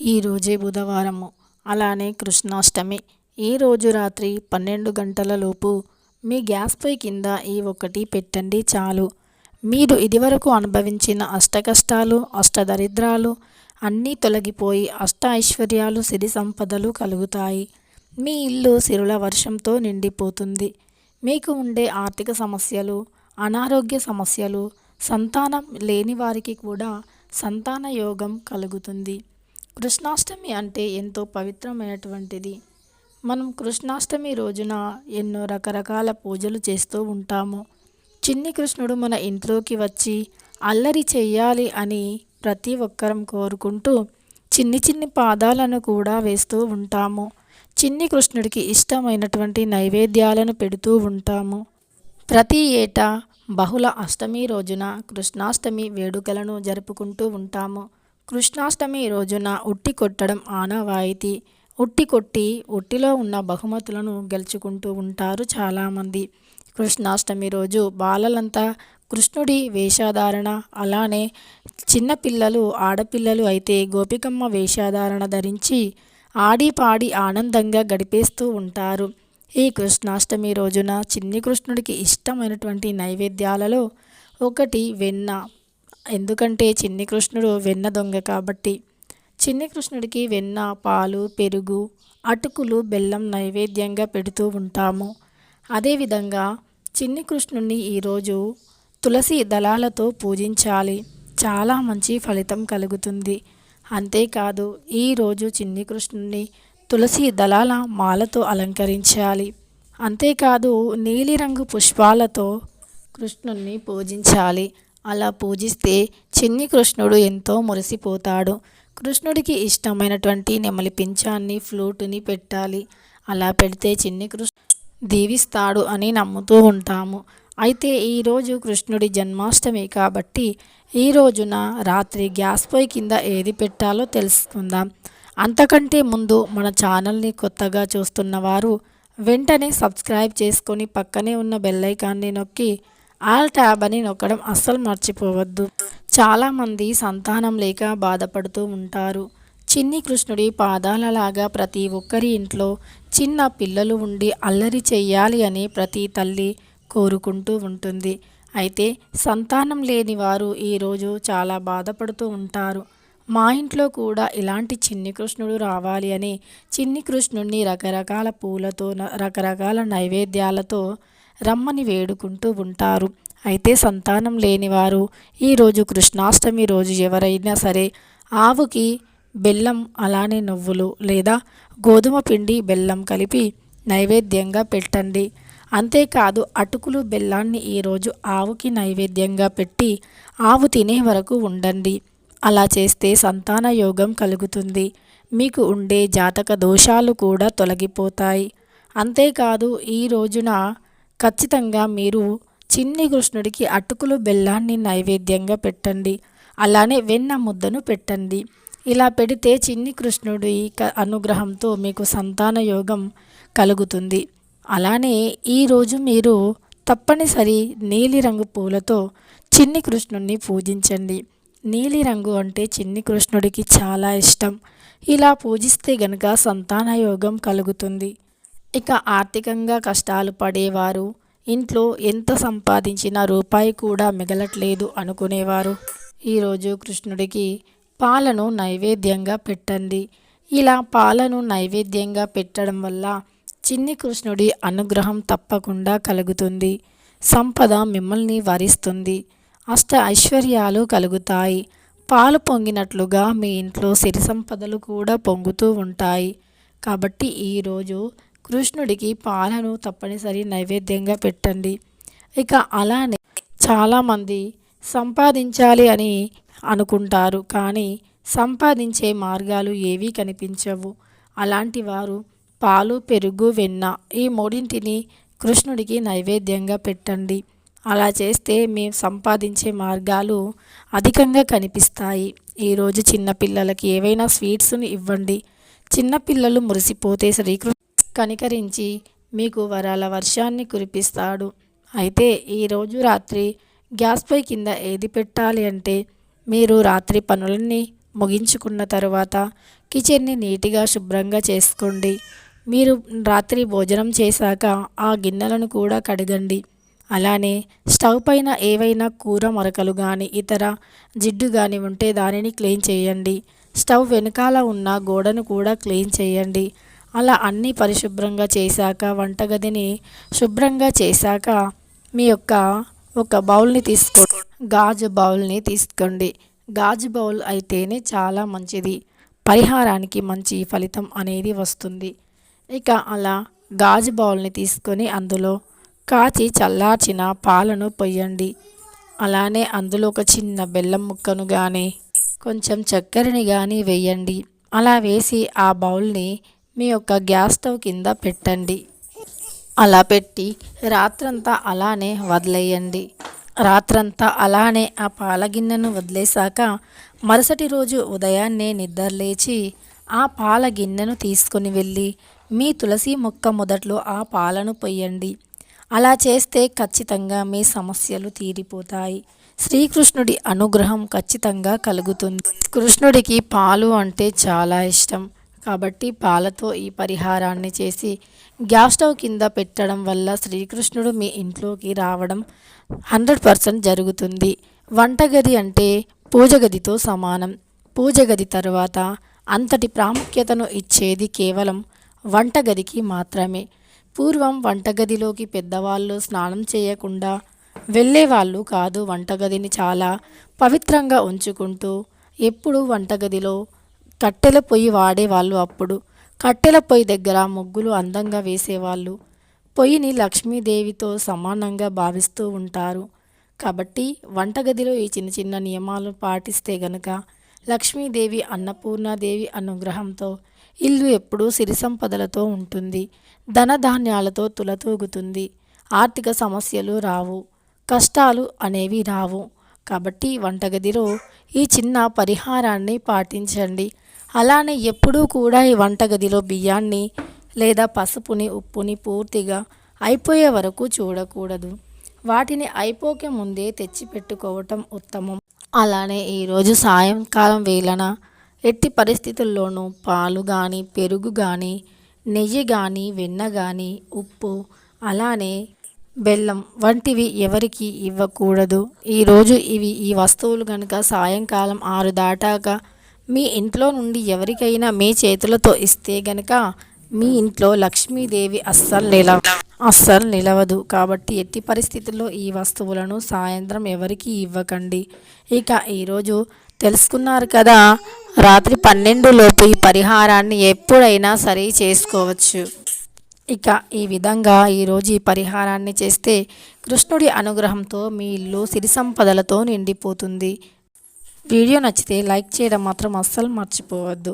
ఈరోజే బుధవారము. అలానే కృష్ణాష్టమి. ఈ రోజు రాత్రి పన్నెండు గంటల లోపు మీ పొయ్యి కింద ఈ ఒక్కటి పెట్టండి చాలు. మీరు ఇదివరకు అనుభవించిన అష్టకష్టాలు అష్టదరిద్రాలు అన్నీ తొలగిపోయి అష్ట ఐశ్వర్యాలు సిరి సంపదలు కలుగుతాయి. మీ ఇల్లు సిరుల వర్షంతో నిండిపోతుంది. మీకు ఉండే ఆర్థిక సమస్యలు అనారోగ్య సమస్యలు సంతానం లేని వారికి కూడా సంతాన యోగం కలుగుతుంది. కృష్ణాష్టమి అంటే ఎంతో పవిత్రమైనటువంటిది. మనం కృష్ణాష్టమి రోజున ఎన్నో రకరకాల పూజలు చేస్తూ ఉంటాము. చిన్ని కృష్ణుడు మన ఇంట్లోకి వచ్చి అల్లరి చేయాలి అని ప్రతి ఒక్కరం కోరుకుంటూ చిన్ని చిన్ని పాదాలను కూడా వేస్తూ ఉంటాము. చిన్ని కృష్ణుడికి ఇష్టమైనటువంటి నైవేద్యాలను పెడుతూ ఉంటాము. ప్రతి ఏటా బహుళ అష్టమి రోజున కృష్ణాష్టమి వేడుకలను జరుపుకుంటూ ఉంటాము. కృష్ణాష్టమి రోజున ఉట్టి కొట్టడం ఆనవాయితీ. ఉట్టి కొట్టి ఉట్టిలో ఉన్న బహుమతులను గెలుచుకుంటూ ఉంటారు చాలామంది. కృష్ణాష్టమి రోజు బాలలంతా కృష్ణుడి వేషధారణ. అలానే చిన్నపిల్లలు ఆడపిల్లలు అయితే గోపికమ్మ వేషధారణ ధరించి ఆడి పాడి ఆనందంగా గడిపేస్తూ ఉంటారు. ఈ కృష్ణాష్టమి రోజున చిన్ని కృష్ణుడికి ఇష్టమైనటువంటి నైవేద్యాలలో ఒకటి వెన్న. ఎందుకంటే చిన్ని కృష్ణుడు వెన్న దొంగ కాబట్టి. చిన్ని కృష్ణుడికి వెన్న పాలు పెరుగు అటుకులు బెల్లం నైవేద్యంగా పెడుతూ ఉంటాము. అదేవిధంగా చిన్ని కృష్ణుడిని ఈరోజు తులసి దళాలతో పూజించాలి. చాలా మంచి ఫలితం కలుగుతుంది. అంతేకాదు ఈరోజు చిన్ని కృష్ణుడిని తులసి దళాల మాలతో అలంకరించాలి. అంతేకాదు నీలిరంగు పుష్పాలతో కృష్ణుణ్ణి పూజించాలి. అలా పూజిస్తే చిన్ని కృష్ణుడు ఎంతో మురిసిపోతాడు. కృష్ణుడికి ఇష్టమైనటువంటి నెమలి పింఛాన్ని ఫ్లూటుని పెట్టాలి. అలా పెడితే చిన్ని కృష్ణ దీవిస్తాడు అని నమ్ముతూ ఉంటాము. అయితే ఈరోజు కృష్ణుడి జన్మాష్టమి కాబట్టి ఈ రోజున రాత్రి గ్యాస్ పొయ్యి కింద ఏది పెట్టాలో తెలుసుకుందాం. అంతకంటే ముందు మన ఛానల్ని కొత్తగా చూస్తున్న వారు వెంటనే సబ్స్క్రైబ్ చేసుకొని పక్కనే ఉన్న బెల్లైకాన్ని నొక్కి ఆల్ ట్యాబ్ అని నొక్కడం అస్సలు మర్చిపోవద్దు. చాలామంది సంతానం లేక బాధపడుతూ ఉంటారు. చిన్ని కృష్ణుడి పాదాలలాగా ప్రతి ఒక్కరి ఇంట్లో చిన్న పిల్లలు ఉండి అల్లరి చెయ్యాలి అని ప్రతి తల్లి కోరుకుంటూ ఉంటుంది. అయితే సంతానం లేని వారు ఈరోజు చాలా బాధపడుతూ ఉంటారు. మా ఇంట్లో కూడా ఇలాంటి చిన్ని కృష్ణుడు రావాలి అని చిన్ని కృష్ణుడిని రకరకాల పూలతో రకరకాల నైవేద్యాలతో రమ్మని వేడుకుంటూ ఉంటారు. అయితే సంతానం లేనివారు ఈరోజు కృష్ణాష్టమి రోజు ఎవరైనా సరే ఆవుకి బెల్లం అలానే నువ్వులు లేదా గోధుమ పిండి బెల్లం కలిపి నైవేద్యంగా పెట్టండి. అంతేకాదు అటుకులు బెల్లాన్ని ఈరోజు ఆవుకి నైవేద్యంగా పెట్టి ఆవు తినే వరకు ఉండండి. అలా చేస్తే సంతాన యోగం కలుగుతుంది. మీకు ఉండే జాతక దోషాలు కూడా తొలగిపోతాయి. అంతేకాదు ఈ రోజున ఖచ్చితంగా మీరు చిన్ని కృష్ణుడికి అటుకులు బెల్లాన్ని నైవేద్యంగా పెట్టండి. అలానే వెన్న ముద్దను పెట్టండి. ఇలా పెడితే చిన్ని కృష్ణుడి అనుగ్రహంతో మీకు సంతాన యోగం కలుగుతుంది. అలానే ఈరోజు మీరు తప్పనిసరి నీలిరంగు పూలతో చిన్ని కృష్ణుడిని పూజించండి. నీలిరంగు అంటే చిన్ని కృష్ణుడికి చాలా ఇష్టం. ఇలా పూజిస్తే గనక సంతాన యోగం కలుగుతుంది. ఇక ఆర్థికంగా కష్టాలు పడేవారు. ఇంట్లో ఎంత సంపాదించిన రూపాయి కూడా మిగలట్లేదు అనుకునేవారు. ఈరోజు కృష్ణుడికి పాలను నైవేద్యంగా పెట్టండి. ఇలా పాలను నైవేద్యంగా పెట్టడం వల్ల చిన్ని కృష్ణుడి అనుగ్రహం తప్పకుండా కలుగుతుంది. సంపద మిమ్మల్ని వరిస్తుంది. అష్ట ఐశ్వర్యాలు కలుగుతాయి. పాలు పొంగినట్లుగా మీ ఇంట్లో సిరి సంపదలు కూడా పొంగుతూ ఉంటాయి. కాబట్టి ఈరోజు కృష్ణుడికి పాలను తప్పనిసరి నైవేద్యంగా పెట్టండి. ఇక అలానే చాలామంది సంపాదించాలి అని అనుకుంటారు కానీ సంపాదించే మార్గాలు ఏవీ కనిపించవు. అలాంటి వారు పాలు పెరుగు వెన్న ఈ మూడింటిని కృష్ణుడికి నైవేద్యంగా పెట్టండి. అలా చేస్తే మేము సంపాదించే మార్గాలు అధికంగా కనిపిస్తాయి. ఈరోజు చిన్నపిల్లలకి ఏవైనా స్వీట్స్ని ఇవ్వండి. చిన్నపిల్లలు మురిసిపోతే శ్రీకృష్ణ కనికరించి మీకు వరాల వర్షాన్ని కురిపిస్తాడు. అయితే ఈరోజు రాత్రి గ్యాస్ పై కింద ఏది పెట్టాలి అంటే మీరు రాత్రి పనులన్నీ ముగించుకున్న తర్వాత కిచెన్ని నీట్గా శుభ్రంగా చేసుకోండి. మీరు రాత్రి భోజనం చేశాక ఆ గిన్నెలను కూడా కడగండి. అలానే స్టవ్ పైన ఏవైనా కూర మరకలు కానీ ఇతర జిడ్డు కానీ ఉంటే దానిని క్లీన్ చేయండి. స్టవ్ వెనకాల ఉన్న గోడను కూడా క్లీన్ చేయండి. అలా అన్నీ పరిశుభ్రంగా చేశాక వంటగదిని శుభ్రంగా చేశాక మీ యొక్క ఒక బౌల్ని తీసుకో గాజు బౌల్ని తీసుకోండి. గాజు బౌల్ అయితేనే చాలా మంచిది. పరిహారానికి మంచి ఫలితం అనేది వస్తుంది. ఇక అలా గాజు బౌల్ని తీసుకొని అందులో కాచి చల్లార్చిన పాలను పొయ్యండి. అలానే అందులో ఒక చిన్న బెల్లం ముక్కను కానీ కొంచెం చక్కెరని కానీ వేయండి. అలా వేసి ఆ బౌల్ని మీ యొక్క గ్యాస్ స్టవ్ కింద పెట్టండి. అలా పెట్టి రాత్రంతా అలానే వదిలేయండి. రాత్రంతా అలానే ఆ పాల గిన్నెను వదిలేశాక మరుసటి రోజు ఉదయాన్నే నిద్రలేచి ఆ పాల గిన్నెను తీసుకొని వెళ్ళి మీ తులసి మొక్క మొదట్లో ఆ పాలను పొయ్యండి. అలా చేస్తే ఖచ్చితంగా మీ సమస్యలు తీరిపోతాయి. శ్రీకృష్ణుడి అనుగ్రహం ఖచ్చితంగా కలుగుతుంది. కృష్ణుడికి పాలు అంటే చాలా ఇష్టం. కాబట్టి పాలతో ఈ పరిహారాన్ని చేసి గ్యాస్ స్టవ్ కింద పెట్టడం వల్ల శ్రీకృష్ణుడు మీ ఇంట్లోకి రావడం హండ్రెడ్ పర్సెంట్ జరుగుతుంది. వంటగది అంటే పూజ గదితో సమానం. పూజ గది తర్వాత అంతటి ప్రాముఖ్యతను ఇచ్చేది కేవలం వంటగదికి మాత్రమే. పూర్వం వంటగదిలోకి పెద్దవాళ్ళు స్నానం చేయకుండా వెళ్ళేవాళ్ళు కాదు వంటగదిని చాలా పవిత్రంగా ఉంచుకుంటూ ఎప్పుడు వంటగదిలో కట్టెల పొయ్యి వాడేవాళ్ళు అప్పుడు. కట్టెల పొయ్యి దగ్గర ముగ్గులు అందంగా వేసేవాళ్ళు. పొయ్యిని లక్ష్మీదేవితో సమానంగా భావిస్తూ ఉంటారు. కాబట్టి వంటగదిలో ఈ చిన్న చిన్న నియమాలు పాటిస్తే గనక లక్ష్మీదేవి అన్నపూర్ణాదేవి అనుగ్రహంతో ఇల్లు ఎప్పుడూ సిరి సంపదలతో ఉంటుంది. ధనధాన్యాలతో తులతూగుతుంది. ఆర్థిక సమస్యలు రావు. కష్టాలు అనేవి రావు. కాబట్టి వంటగదిలో ఈ చిన్న పరిహారాన్ని పాటించండి. అలానే ఎప్పుడూ కూడా ఈ వంటగదిలో బియ్యాన్ని లేదా పసుపుని ఉప్పుని పూర్తిగా అయిపోయే వరకు చూడకూడదు. వాటిని అయిపోకే ముందే తెచ్చిపెట్టుకోవటం ఉత్తమం. అలానే ఈరోజు సాయంకాలం వేళన ఎట్టి పరిస్థితుల్లోనూ పాలు కానీ పెరుగు కానీ నెయ్యి కానీ వెన్న కానీ ఉప్పు అలానే బెల్లం వంటివి ఎవరికి ఇవ్వకూడదు. ఈరోజు ఇవి ఈ వస్తువులు కనుక సాయంకాలం ఆరు దాటాక మీ ఇంట్లో నుండి ఎవరికైనా మీ చేతులతో ఇస్తే గనక మీ ఇంట్లో లక్ష్మీదేవి అస్సలు నిలవ అస్సలు నిలవదు. కాబట్టి ఎట్టి పరిస్థితుల్లో ఈ వస్తువులను సాయంత్రం ఎవరికి ఇవ్వకండి. ఇక ఈరోజు తెలుసుకున్నారు కదా రాత్రి పన్నెండు లోపు ఈ పరిహారాన్ని ఎప్పుడైనా సరే చేసుకోవచ్చు. ఇక ఈ విధంగా ఈరోజు ఈ పరిహారాన్ని చేస్తే కృష్ణుడి అనుగ్రహంతో మీ ఇల్లు సిరి సంపదలతో నిండిపోతుంది. వీడియో నచ్చితే లైక్ చేయడం మాత్రం అస్సలు మర్చిపోవద్దు.